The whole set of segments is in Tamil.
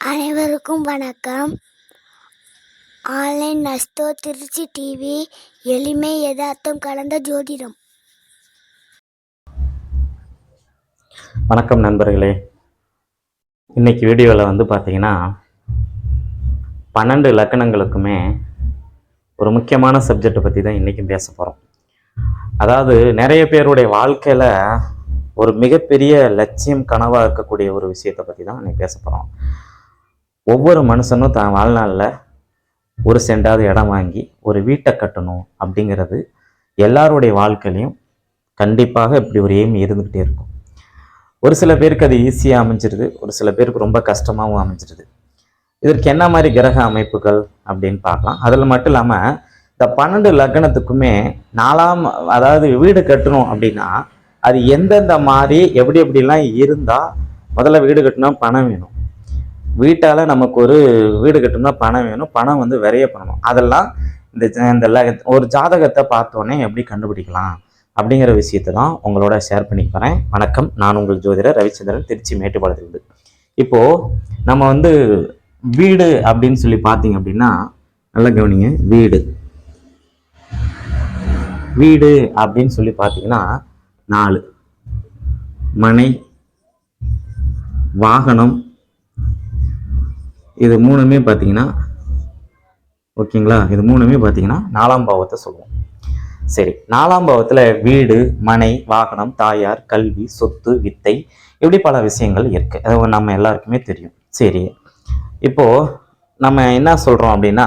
அனைவருக்கும் வணக்கம். ஆன்லைன் நஸ்தோ திருச்சி டிவி எளிமை யதார்த்தம் கலந்த ஜோதிடம். வணக்கம் நண்பர்களே. இன்னைக்கு வீடியோவில் வந்து பார்த்தீங்கன்னா பன்னெண்டு லக்கணங்களுக்குமே ஒரு முக்கியமான சப்ஜெக்டை பற்றி தான் இன்றைக்கும் பேச போகிறோம் அதாவது நிறைய பேருடைய வாழ்க்கையில் ஒரு மிகப்பெரிய லட்சியம் கனவாக இருக்கக்கூடிய ஒரு விஷயத்தை பற்றி தான் இன்றைக்கி பேச போகிறோம் ஒவ்வொரு மனுஷனும் தான் வாழ்நாளில் ஒரு சென்டாவது இடம் வாங்கி ஒரு வீட்டை கட்டணும் அப்படிங்கிறது எல்லாருடைய வாழ்க்கையிலையும் கண்டிப்பாக இப்படி ஒரு எய்ம் இருந்துக்கிட்டே இருக்கும். ஒரு சில பேருக்கு அது ஈஸியாக அமைஞ்சிருது ஒரு சில பேருக்கு ரொம்ப கஷ்டமாகவும் அமைஞ்சிருது. இதற்கு என்ன மாதிரி கிரக அமைப்புகள் அப்படின்னு பார்க்கலாம். அதில் மட்டும் இல்லாமல் இந்த பன்னெண்டு லக்னத்துக்குமே நாலாம் அதாவது வீடு கட்டணும் அப்படின்னா அது எந்தெந்த மாதிரி எப்படி எப்படிலாம் இருந்தால் முதல்ல வீடு கட்டினா பணம் வேணும். வீட்டால் நமக்கு ஒரு வீடு கட்டணும்னா பணம் வேணும். பணம் வந்து விரைய பண்ணணும். அதெல்லாம் இந்த இந்த ல- ஒரு ஜாதகத்தை பார்த்தோன்னே எப்படி கண்டுபிடிக்கலாம் அப்படிங்கிற விஷயத்தை தான் உங்களோட ஷேர் பண்ணி போகிறேன் வணக்கம். நான் உங்கள் ஜோதிடர் ரவிச்சந்திரன் திருச்சி மேட்டுப்பாளையத்திலிருந்து இப்போது நம்ம வந்து வீடு அப்படின்னு சொல்லி பார்த்தீங்க அப்படின்னா நல்லா கவனிங்க. வீடு. வீடு அப்படின்னு சொல்லி பார்த்தீங்கன்னா நாலு. மனை வாகனம் இது மூணுமே பார்த்தீங்கன்னா ஓகேங்களா? இது மூணுமே பார்த்தீங்கன்னா நாலாம் பாவத்தை சொல்லுவோம். சரி நாலாம் பாவத்தில் வீடு மனை வாகனம் தாயார் கல்வி சொத்து வித்தை இப்படி பல விஷயங்கள் இருக்குது அது நம்ம எல்லாருக்குமே தெரியும். சரி இப்போது நம்ம என்ன சொல்கிறோம் அப்படின்னா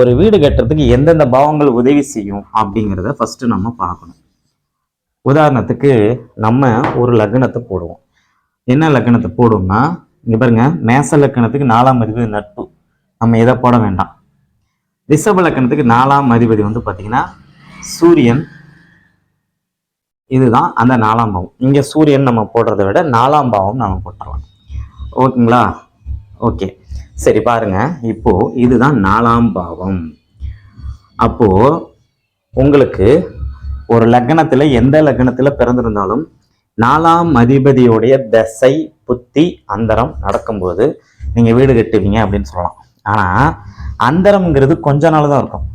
ஒரு வீடு கட்டுறதுக்கு எந்தெந்த பாவங்கள் உதவி செய்யும் அப்படிங்கிறத ஃபஸ்ட்டு நம்ம பார்க்கணும். உதாரணத்துக்கு நம்ம ஒரு லக்னத்தை போடுவோம். என்ன லக்னத்தை போடுவோம்னா இங்க பாருங்க மேச லக்கணத்துக்கு நாலாம் அதிபதி நட்பு. நம்ம இதை போட வேண்டாம். ரிஷப லக்கணத்துக்கு நாலாம் அதிபதி வந்து பார்த்திங்கன்னா சூரியன். இதுதான் அந்த நாலாம் பாவம். இங்கே சூரியன் நம்ம போடுறதை விட நாலாம் பாவம் நம்ம போட்டுடலாம். ஓகேங்களா? ஓகே. சரி பாருங்க. இப்போ இதுதான் நாலாம் பாவம். அப்போ உங்களுக்கு ஒரு லக்கணத்தில் எந்த லக்கணத்தில் பிறந்திருந்தாலும் நாலாம் அதிபதியுடைய தசை புத்தி அந்தரம் நடக்கும்போது நீங்கள் வீடு கட்டுவீங்க அப்படின்னு சொல்லலாம். ஆனால் அந்தரம்ங்கிறது கொஞ்ச நாள் தான் இருக்கும்.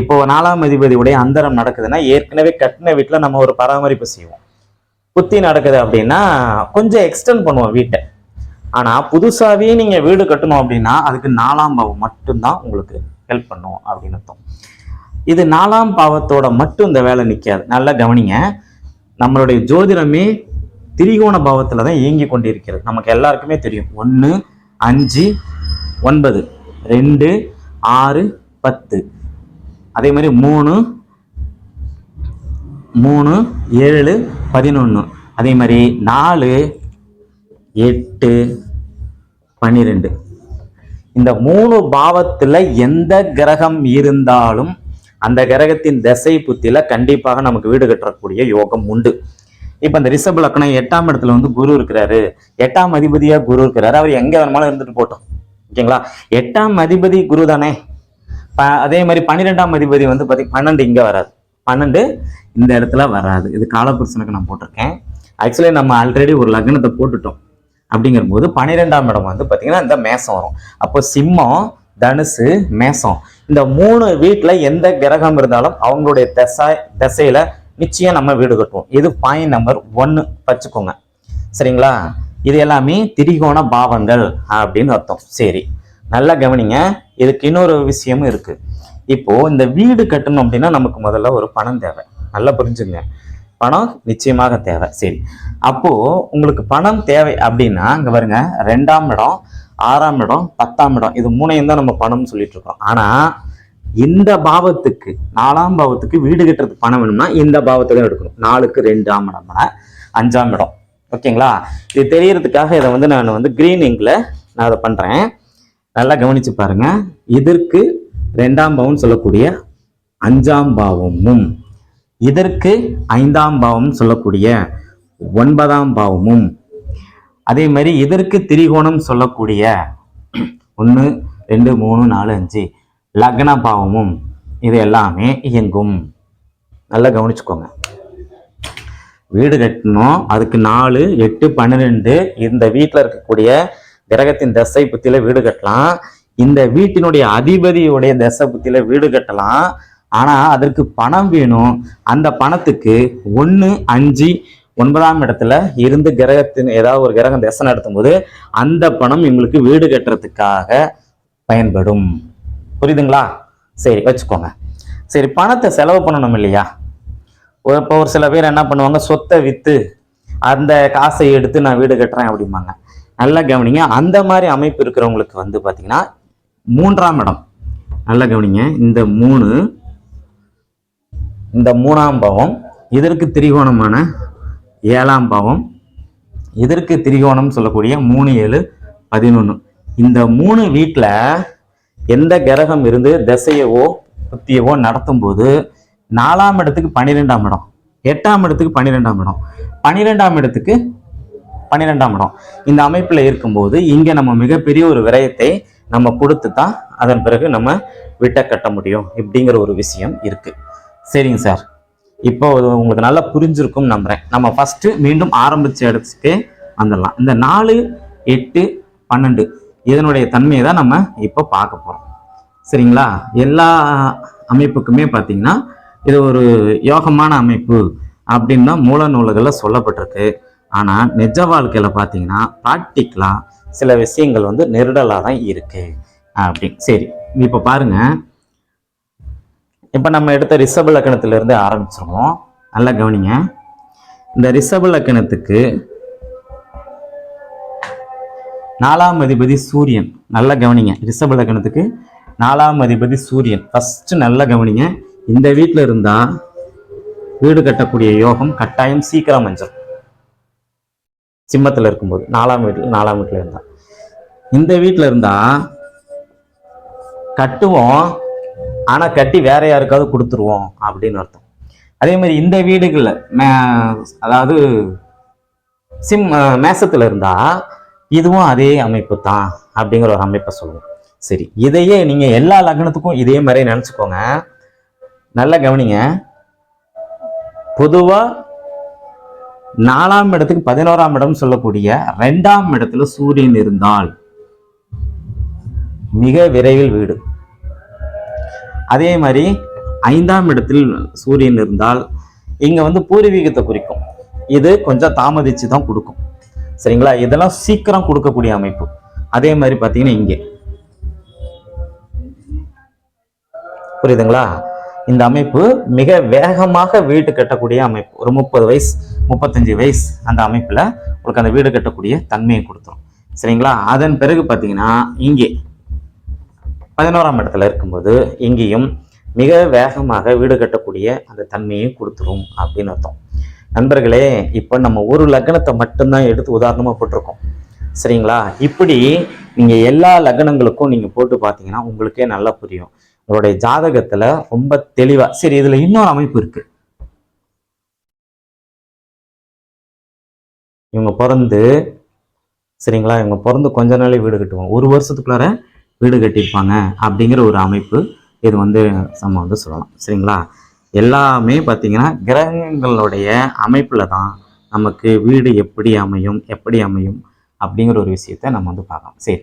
இப்போ நாலாம் அதிபதியுடைய அந்தரம் நடக்குதுன்னா ஏற்கனவே கட்டின வீட்டில் நம்ம ஒரு பராமரிப்பு செய்வோம். புத்தி நடக்குது அப்படின்னா கொஞ்சம் எக்ஸ்டெண்ட் பண்ணுவோம் வீட்டை. ஆனால் புதுசாகவே நீங்கள் வீடு கட்டணும் அப்படின்னா அதுக்கு நாலாம் பாவம் மட்டும்தான் உங்களுக்கு ஹெல்ப் பண்ணும் அப்படின்னு அர்த்தம். இது நாலாம் பாவத்தோட மட்டும் இந்த வேலை நிற்காது நல்லா கவனிங்க. நம்மளுடைய ஜோதிடமே திரிகோண பாவத்தில் தான் இயங்கி கொண்டிருக்கிறது. நமக்கு எல்லாருக்குமே தெரியும். ஒன்று அஞ்சு ஒன்பது ரெண்டு ஆறு பத்து. அதே மாதிரி மூணு மூணு ஏழு பதினொன்று அதே மாதிரி நாலு எட்டு பன்னிரெண்டு. இந்த மூணு பாவத்தில் எந்த கிரகம் இருந்தாலும் அந்த கிரகத்தின் திசை புத்தியில கண்டிப்பாக நமக்கு வீடு கட்டக்கூடிய யோகம் உண்டு. இப்ப இந்த ரிஷப லக்னம் எட்டாம் இடத்துல வந்து குரு இருக்கிறாரு. எட்டாம் அதிபதியா குரு இருக்கிறாரு. அவர் எங்க வேணுமாலும் இருந்துட்டு போட்டோம் ஓகேங்களா? எட்டாம் அதிபதி குரு தானே. ப- அதே மாதிரி பன்னிரெண்டாம் அதிபதி வந்து பார்த்தீங்கன்னா பன்னெண்டு இங்க வராது. பன்னெண்டு இந்த இடத்துல வராது. இது காலபுருஷனுக்கு நான் போட்டிருக்கேன். ஆக்சுவலி நம்ம ஆல்ரெடி ஒரு லக்னத்தை போட்டுட்டோம். அப்படிங்கிற போது பன்னிரெண்டாம் இடம் வந்து பார்த்தீங்கன்னா இந்த மேசம் வரும். அப்போ சிம்மம் தனுசு மேசம். இந்த மூணு வீட்டில் எந்த கிரகம் இருந்தாலும் அவங்களுடைய திசை திசையில நிச்சயம் நம்ம வீடு கட்டுவோம். இது பாயிண்ட் நம்பர் ஒன்று வச்சுக்கோங்க. சரிங்களா? இது எல்லாமே திரிகோண பாவங்கள் அப்படின்னு அர்த்தம். சரி. நல்லா கவனிங்க. இதுக்கு இன்னொரு விஷயமும் இருக்கு. இப்போ இந்த வீடு கட்டணும் அப்படின்னா நமக்கு முதல்ல ஒரு பணம் தேவை. நல்லா புரிஞ்சுங்க. பணம் நிச்சயமாக தேவை. சரி. அப்போ உங்களுக்கு பணம் தேவை அப்படின்னா அங்கே வருங்க ரெண்டாம் இடம் ஆறாம் இடம் பத்தாம் இடம் இது மூணையும் தான் நம்ம பணம்னு சொல்லிட்டு இருக்கோம் ஆனால் இந்த பாவத்துக்கு நாலாம் பாவத்துக்கு வீடு கட்டுறதுக்கு பணம் வேணும்னா இந்த பாவத்தை தான் எடுக்கணும். நாலுக்கு ரெண்டாம் இடம்னா அஞ்சாம் இடம். ஓகேங்களா? இது தெரியறதுக்காக இதை வந்து நான் வந்து கிரீன் இங்கில் நான் அதை பண்ணுறேன் நல்லா கவனிச்சு பாருங்க. இதற்கு ரெண்டாம் பாவம்னு சொல்லக்கூடிய அஞ்சாம் பாவமும் இதற்கு ஐந்தாம் பாவம்னு சொல்லக்கூடிய ஒன்பதாம் பாவமும் அதே மாதிரி இதற்கு திரிகோணம் சொல்லக்கூடிய? ஒன்று ரெண்டு மூணு நாலு அஞ்சு. லக்ன பாவமும் இது எல்லாமே இயங்கும். நல்லா கவனிச்சுக்கோங்க. வீடு கட்டணும். அதுக்கு நாலு எட்டு பன்னிரெண்டு. இந்த வீட்டில் இருக்கக்கூடிய கிரகத்தின் தசை புத்தியில வீடு கட்டலாம். இந்த வீட்டினுடைய அதிபதியுடைய தசை புத்தியில வீடு கட்டலாம். ஆனா அதற்கு பணம் வேணும். அந்த பணத்துக்கு ஒன்று அஞ்சு ஒன்பதாம் இடத்துல இருந்து கிரகத்தின் ஏதாவது ஒரு கிரகம் தசை நடத்தும் போது அந்த பணம் எங்களுக்கு வீடு கட்டுறதுக்காக பயன்படும். புரியுதுங்களா? சரி வச்சுக்கோங்க. சரி பணத்தை செலவு பண்ணணும் இல்லையா? இப்போ ஒரு சில பேர் என்ன பண்ணுவாங்க சொத்தை விற்று அந்த காசை எடுத்து நான் வீடு கட்டுறேன் அப்படிம்பாங்க. நல்லா கவனிங்க அந்த மாதிரி அமைப்பு இருக்கிறவங்களுக்கு வந்து பார்த்தீங்கன்னா மூன்றாம் இடம். நல்லா கவனிங்க இந்த மூணு இந்த மூணாம் பாவம் இதற்கு திரிகோணமான ஏழாம் பாவம் இதற்கு திரிகோணம் சொல்லக்கூடிய மூணு ஏழு பதினொன்று இந்த மூணு வீட்டில் எந்த கிரகம் இருந்து திசையவோ புத்தியவோ நடத்தும் போது நாலாம் இடத்துக்கு பன்னிரெண்டாம் இடம் எட்டாம் இடத்துக்கு பன்னிரெண்டாம் இடம் பன்னிரெண்டாம் இடத்துக்கு பன்னிரெண்டாம் இடம். இந்த அமைப்பில் இருக்கும்போது இங்கே நம்ம மிகப்பெரிய ஒரு விரயத்தை நம்ம கொடுத்து தான் அதன் பிறகு நம்ம விட்ட கட்ட முடியும் இப்படிங்கிற ஒரு விஷயம் இருக்குது சரிங்க சார். இப்போ உங்களுக்கு நல்லா புரிஞ்சிருக்கும் நம்புறேன். நம்ம ஃபஸ்ட்டு மீண்டும் ஆரம்பிச்ச இடத்துக்கு வந்துடலாம். இந்த நாலு எட்டு பன்னெண்டு இதனுடைய தன்மையை தான் நம்ம இப்போ பார்க்க போகிறோம் சரிங்களா? எல்லா அமைப்புக்குமே பார்த்தீங்கன்னா இது ஒரு யோகமான அமைப்பு அப்படின்னு தான் மூல நூல்களில் சொல்லப்பட்டிருக்கு. ஆனால் நிஜ வாழ்க்கையில் பார்த்தீங்கன்னா ப்ராக்டிக்கலாக சில விஷயங்கள் வந்து நெருடலாக தான் இருக்குது அப்படி. சரி இப்போ பாருங்கள் இப்போ நம்ம எடுத்த ரிஷப லக்கணத்திலிருந்து ஆரம்பிச்சிருவோம். நல்லா கவனிங்க. இந்த ரிஷப லக்கணத்துக்கு நாலாம் அதிபதி சூரியன். நல்லா கவனிங்க. ரிஷப லக்கணத்துக்கு நாலாம் அதிபதி சூரியன். ஃபஸ்ட்டு நல்லா கவனிங்க. இந்த வீட்டில் இருந்தால் வீடு கட்டக்கூடிய யோகம் கட்டாயம் சீக்கிரம் மஞ்சள் சிம்மத்தில் இருக்கும்போது நாலாம் வீட்டில் நாலாம் வீட்டில் இருந்தால் இந்த வீட்டில் இருந்தால் கட்டுவோம். ஆனால் கட்டி வேற யாருக்காவது கொடுத்துருவோம் அப்படின்னு அர்த்தம். அதே மாதிரி இந்த வீடுகளில் மே- அதாவது சிம் மேசத்தில் இருந்தால் இதுவும் அதே அமைப்பு தான் அப்படிங்கிற ஒரு அமைப்பை சொல்லுவோம். சரி இதையே நீங்கள் எல்லா லக்னத்துக்கும் இதே மாதிரி நினச்சிக்கோங்க. நல்லா கவனிங்க. பொதுவாக நாலாம் இடத்துக்கு பதினோராம் இடம் சொல்லக்கூடிய ரெண்டாம் இடத்துல சூரியன் இருந்தால் மிக விரைவில் வீடு. அதே மாதிரி ஐந்தாம் இடத்தில் சூரியன் இருந்தால் இங்கே வந்து பூர்வீகத்தை குறிக்கும். இது கொஞ்சம் தாமதிச்சு தான் கொடுக்கும். சரிங்களா? இதெல்லாம் சீக்கிரம் கொடுக்கக்கூடிய அமைப்பு. அதே மாதிரி பார்த்தீங்கன்னா இங்கே. புரியுதுங்களா? இந்த அமைப்பு மிக வேகமாக வீடு கட்டக்கூடிய அமைப்பு. ஒரு முப்பது வயசு முப்பத்தஞ்சு வயசு அந்த அமைப்பில் உங்களுக்கு அந்த வீடு கட்டக்கூடிய தன்மையை கொடுத்துரும். சரிங்களா? அதன் பிறகு பார்த்தீங்கன்னா இங்கே. பதினோராம் இடத்துல இருக்கும்போது இங்கேயும் மிக வேகமாக வீடு கட்டக்கூடிய அந்த தன்மையை கொடுத்துரும் அப்படின்னு அர்த்தம். நண்பர்களே இப்போ நம்ம ஒரு லக்னத்தை மட்டும்தான் எடுத்து உதாரணமாக போட்டிருக்கோம். சரிங்களா? இப்படி நீங்கள் எல்லா லக்னங்களுக்கும் நீங்கள் போட்டு பார்த்தீங்கன்னா உங்களுக்கே நல்லா புரியும். உங்களுடைய ஜாதகத்துல ரொம்ப தெளிவா சரி இதுல இன்னொரு அமைப்பு இருக்கு. இவங்க பிறந்து சரிங்களா? இவங்க பிறந்து கொஞ்ச நாளே வீடு கட்டுவாங்க. ஒரு வருஷத்துக்குள்ளார வீடு கட்டியிருப்பாங்க அப்படிங்கிற ஒரு அமைப்பு இது வந்து நம்ம வந்து சொல்லலாம். சரிங்களா? எல்லாமே பார்த்தீங்கன்னா கிரகங்களுடைய அமைப்பில் தான் நமக்கு வீடு எப்படி அமையும் எப்படி அமையும் அப்படிங்கிற ஒரு விஷயத்த நம்ம வந்து பார்க்கலாம். சரி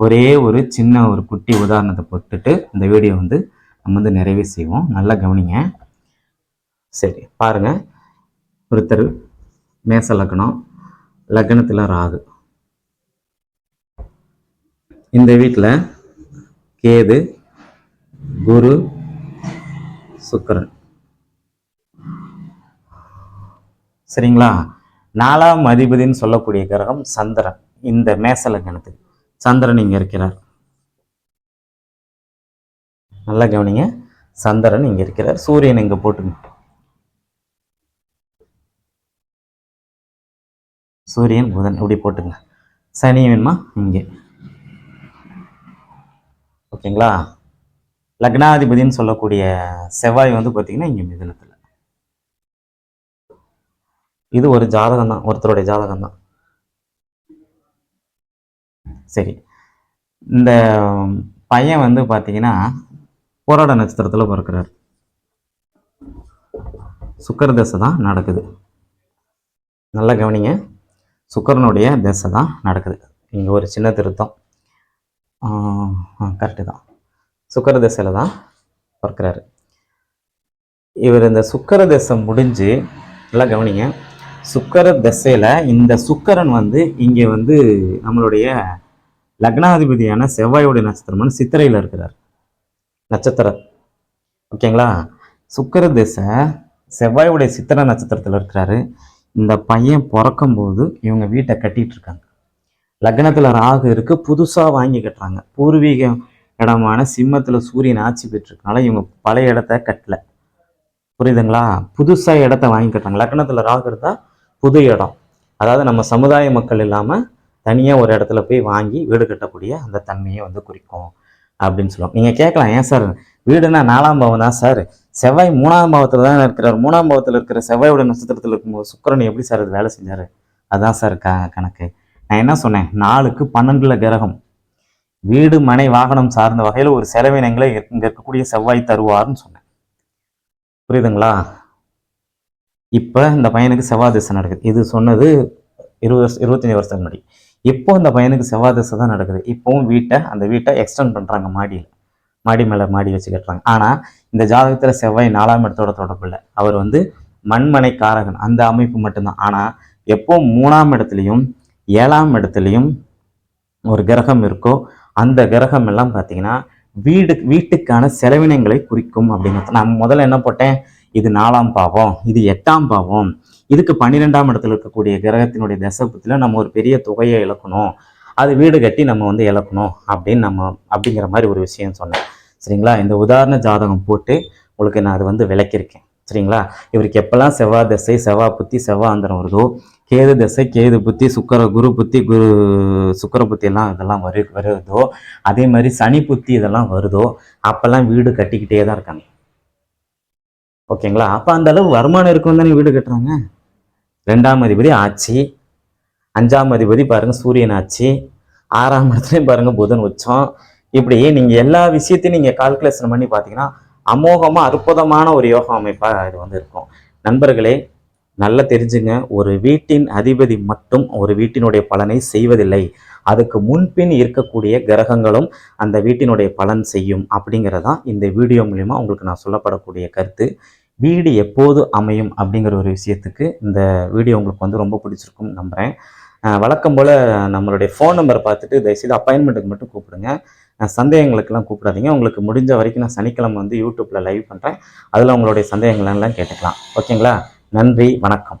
ஒரே ஒரு சின்ன ஒரு குட்டி உதாரணத்தை போட்டுட்டு இந்த வீடியோ வந்து நம்ம வந்து நிறைவு செய்வோம். நல்லா கவனிங்க. சரி பாருங்க. ஒருத்தர் மேச லக்னம் லக்னத்தில் ராகு. இந்த வீட்டில் கேது குரு சுக்கிரன். சரிங்களா? நாலாம் அதிபதின்னு சொல்லக்கூடிய கிரகம் சந்திரன். இந்த மேச லக்னத்துக்கு சந்திரன் இங்க இருக்கிறார். நல்லா கவனிங்க. சந்திரன் இங்க இருக்கிறார். சூரியன் இங்க போட்டுங்க சூரியன் புதன் இப்படி போட்டுங்க. சனி வேணுமா? இங்கே. ஓகேங்களா? லக்னாதிபதினு சொல்லக்கூடிய செவ்வாய் வந்து பார்த்தீங்கன்னா இங்கே மிதனத்தில். இது ஒரு ஜாதகம் தான் ஒருத்தருடைய ஜாதகம் தான் சரி. இந்த பையன் வந்து பார்த்தீங்கன்னா போராட நட்சத்திரத்தில் பிறக்கிறார். சுக்கர தசை தான் நடக்குது. நல்லா கவனிங்க. சுக்கரனுடைய தசை தான் நடக்குது. இங்கே ஒரு சின்ன திருத்தம். கரெக்டு தான் சுக்கர திசையில் தான் பிறக்கிறாரு. இவர் இந்த சுக்கர தசை முடிஞ்சு நல்லா கவனிங்க சுக்கர தசையில் இந்த சுக்கரன் வந்து இங்கே வந்து நம்மளுடைய லக்னாதிபதியான செவ்வாயுடைய நட்சத்திரம்னு சித்திரையில் இருக்கிறார். நட்சத்திரம் ஓகேங்களா சுக்கர திசை செவ்வாயுடைய சித்திர நட்சத்திரத்தில் இருக்கிறாரு. இந்த பையன் பிறக்கும்போது இவங்க வீட்டை கட்டிகிட்டு இருக்காங்க. லக்னத்தில் ராகு இருக்கு புதுசாக வாங்கி கட்டுறாங்க. பூர்வீக இடமான சிம்மத்தில் சூரியன் ஆட்சி பெற்றிருக்கனால இவங்க பழைய இடத்த கட்டல. புரியுதுங்களா? புதுசாக இடத்த வாங்கி கட்டுறாங்க. லக்னத்தில் ராகு இருந்தா புது இடம். அதாவது நம்ம சமுதாய மக்கள் இல்லாமல் தனியாக ஒரு இடத்துல போய் வாங்கி வீடு கட்டக்கூடிய அந்த தன்மையை வந்து குறிக்கும் அப்படின்னு சொல்லுவாங்க நீங்கள் கேட்கலாம் ஏன் சார்? வீடுனா நாலாம் பாவம் தான் சார். செவ்வாய் மூணாம் பாவத்தில் தான் இருக்கிறார். மூணாம் பாவத்தில் இருக்கிற செவ்வாயோட நட்சத்திரத்தில் இருக்கும்போது சுக்கிரன் எப்படி சார் அது வேலை செஞ்சார்? அதான் சார் க கணக்கு. நான் என்ன சொன்னேன்? நாலுக்கு பன்னெண்டுல கிரகம். வீடு மனை வாகனம் சார்ந்த வகையில் ஒரு செலவினங்களை இங்க இருக்கக்கூடிய செவ்வாய் தருவார்னு சொன்னேன். புரியுதுங்களா? இப்போ இந்த பையனுக்கு செவ்வாய் திசை நடக்குது. இது சொன்னது இருபது வருஷம் இருபத்தஞ்சி வருஷத்துக்கு முன்னாடி. இப்போ இந்த பையனுக்கு செவ்வாய் திசை தான் நடக்குது. இப்போவும் வீட்டை அந்த வீட்டை எக்ஸ்டெண்ட் பண்ணுறாங்க மாடியில். மாடி மேலே மாடி வச்சு கட்டுறாங்க. ஆனால் இந்த ஜாதகத்தில் செவ்வாய் நாலாம் இடத்தோட தொடர்பு இல்லை. அவர் வந்து மண்மனை காரகன் அந்த அமைப்பு மட்டும்தான். ஆனால் எப்போ மூணாம் இடத்துலையும் ஏழாம் இடத்துலையும் ஒரு கிரகம் இருக்கோ அந்த கிரகம் எல்லாம் பார்த்தீங்கன்னா வீடு வீட்டுக்கான செலவினங்களை குறிக்கும் அப்படின்னு. நான் முதல்ல என்ன போட்டேன்? இது நாலாம் பாவம் இது எட்டாம் பாவம். இதுக்கு பன்னிரெண்டாம் இடத்துல இருக்கக்கூடிய கிரகத்தினுடைய தசபத்தில் நம்ம ஒரு பெரிய தொகையை இழக்கணும். அது வீடு கட்டி நம்ம வந்து இழக்கணும் அப்படின்னு நம்ம அப்படிங்கிற மாதிரி ஒரு விஷயம் சொன்னேன். சரிங்களா? இந்த உதாரண ஜாதகம் போட்டு உங்களுக்கு நான் அது வந்து விளக்கியிருக்கேன். சரிங்களா? இவருக்கு எப்பெல்லாம் செவ்வாய் தசை செவ்வாய் புத்தி செவ்வாய் அந்தரம் வருதோ கேது தசை கேது புத்தி சுக்கர குரு புத்தி குரு சுக்கர புத்தி எல்லாம் இதெல்லாம் வரு வருதோ? அதே மாதிரி சனி புத்தி இதெல்லாம் வருதோ? அப்போல்லாம் வீடு கட்டிக்கிட்டே தான் இருக்காங்க. ஓகேங்களா? அப்போ அந்த அளவு வருமானம் இருக்கும் தானே வீடு கட்டுறாங்க. ரெண்டாம் அதிபதி ஆட்சி அஞ்சாம் அதிபதி பாருங்கள் சூரியன் ஆட்சி ஆறாம் இடத்துலையும் பாருங்கள் புதன் உச்சம். இப்படி நீங்கள் எல்லா விஷயத்தையும் நீங்கள் கால்குலேஷன் பண்ணி பார்த்தீங்கன்னா அமோகமாக அற்புதமான ஒரு யோகா அமைப்பாக இது வந்து இருக்கும். நண்பர்களே நல்லா தெரிஞ்சுங்க. ஒரு வீட்டின் அதிபதி மட்டும் ஒரு வீட்டினுடைய பலனை செய்வதில்லை. அதுக்கு முன்பின் இருக்கக்கூடிய கிரகங்களும் அந்த வீட்டினுடைய பலன் செய்யும் அப்படிங்கிறதான் இந்த வீடியோ மூலிமா உங்களுக்கு நான் சொல்லப்படக்கூடிய கருத்து. வீடு எப்போது அமையும் அப்படிங்கிற ஒரு விஷயத்துக்கு இந்த வீடியோ உங்களுக்கு வந்து ரொம்ப பிடிச்சிருக்கும் நம்புகிறேன் வழக்கம் போல் நம்மளுடைய ஃபோன் நம்பர் பார்த்துட்டு தயவுசெய்து அப்பாயின்மெண்ட்டுக்கு மட்டும் கூப்பிடுங்க. சந்தேகங்களுக்கெல்லாம் கூப்பிடாதீங்க. உங்களுக்கு முடிஞ்ச வரைக்கும் நான் சனிக்கிழமை வந்து யூடியூப்பில் லைவ் பண்ணுறேன் அதில் உங்களுடைய சந்தேகங்கள்லாம் கேட்டுக்கலாம். ஓகேங்களா? நன்றி வணக்கம்.